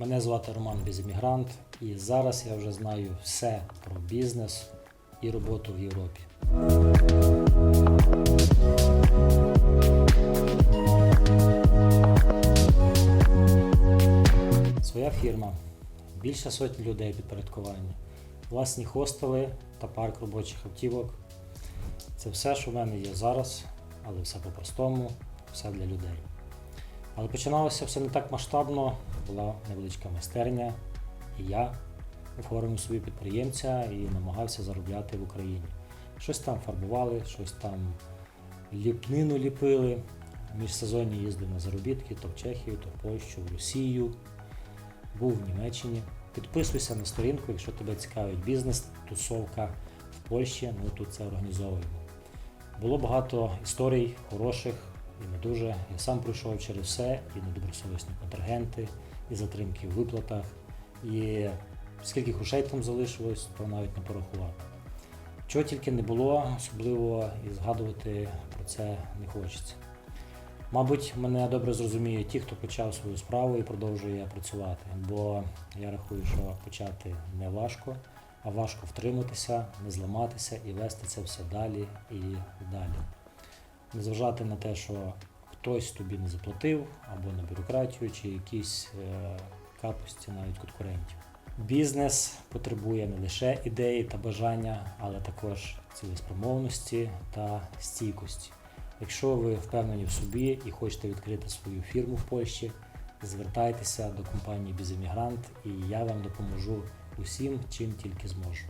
Мене звати Роман Безіммігрант, і зараз я вже знаю все про бізнес і роботу в Європі. Своя фірма, більше сотні людей підпорядкування, власні хостели та парк робочих автівок. Це все, що в мене є зараз, але все по-простому, все для людей. Але починалося все не так масштабно, була невеличка майстерня, і я оформив собі підприємця і намагався заробляти в Україні. Щось там фарбували, щось там ліпнину ліпили. Міжсезонні їздив на заробітки то в Чехію, то в Польщу, в Росію, був в Німеччині. Підписуйся на сторінку, якщо тебе цікавить бізнес, тусовка в Польщі, ми тут це організовуємо. Було багато історій хороших і не дуже. Я сам пройшов через все, і недобросовісні контрагенти, і затримки в виплатах, і скільки грошей там залишилось, то навіть не порахувати. Чого тільки не було, особливо і згадувати про це не хочеться. Мабуть, мене добре зрозуміють ті, хто почав свою справу і продовжує працювати, бо я рахую, що почати не важко, а важко втриматися, не зламатися і вести це все далі і далі. Не зважати на те, що хтось тобі не заплатив, або на бюрократію, чи якісь е, капості навіть конкурентів. Бізнес потребує не лише ідеї та бажання, але також цілеспромовності та стійкості. Якщо ви впевнені в собі і хочете відкрити свою фірму в Польщі, звертайтеся до компанії Безіммігрант і я вам допоможу усім, чим тільки зможу.